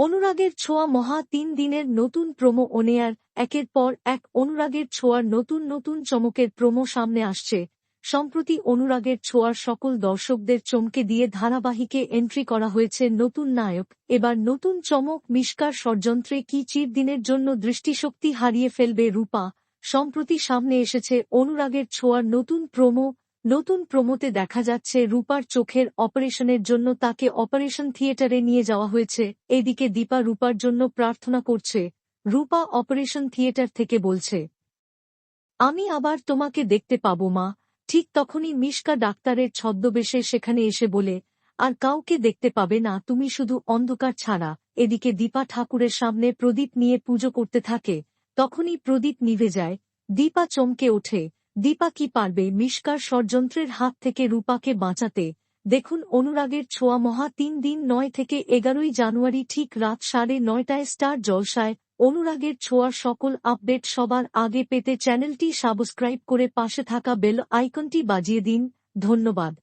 অনুরাগের ছোঁয়া মহা তিন দিনের নতুন প্রোমো ওনেয়ার একের পর এক অনুরাগের ছোঁয়ার নতুন নতুন চমকের প্রোমো সামনে আসছে। সম্প্রতি অনুরাগের ছোঁয়ার সকল দর্শকদের চমকে দিয়ে ধারাবাহিকে এন্ট্রি করা হয়েছে নতুন নায়ক। এবার নতুন চমক মিষ্কার ষড়যন্ত্রে কি চিরদিনের জন্য দৃষ্টিশক্তি হারিয়ে ফেলবে রূপা? সম্প্রতি সামনে এসেছে অনুরাগের ছোঁয়ার নতুন প্রোমো নতুন প্রোমোতে দেখা যাচ্ছে রূপার চোখের অপারেশনের জন্য তাকে অপারেশন থিয়েটারে নিয়ে যাওয়া হয়েছে। এদিকে দীপা রূপার জন্য প্রার্থনা করছে। রূপা অপারেশন থিয়েটার থেকে বলছে, আমি আবার তোমাকে দেখতে পাবো মা। ঠিক তখনই মিশকা ডাক্তারের ছদ্মবেশে সেখানে এসে বলে, আর কাউকে দেখতে পাবে না, তুমি শুধু অন্ধকার ছাড়া। এদিকে দীপা ঠাকুরের সামনে প্রদীপ নিয়ে পুজো করতে থাকে। তখনই প্রদীপ নিভে যায়। দীপা চমকে ওঠে। দীপা কি পারবে মিশকার ষড়যন্ত্রের হাত থেকে রূপাকে বাঁচাতে? দেখুন অনুরাগের ছোঁয়া মহা তিন দিন নয় থেকে এগারোই জানুয়ারি ঠিক রাত সাড়ে নয়টায় স্টার জলসায়। অনুরাগের ছোঁয়ার সকল আপডেট সবার আগে পেতে চ্যানেলটি সাবস্ক্রাইব করে পাশে থাকা বেল আইকনটি বাজিয়ে দিন। ধন্যবাদ।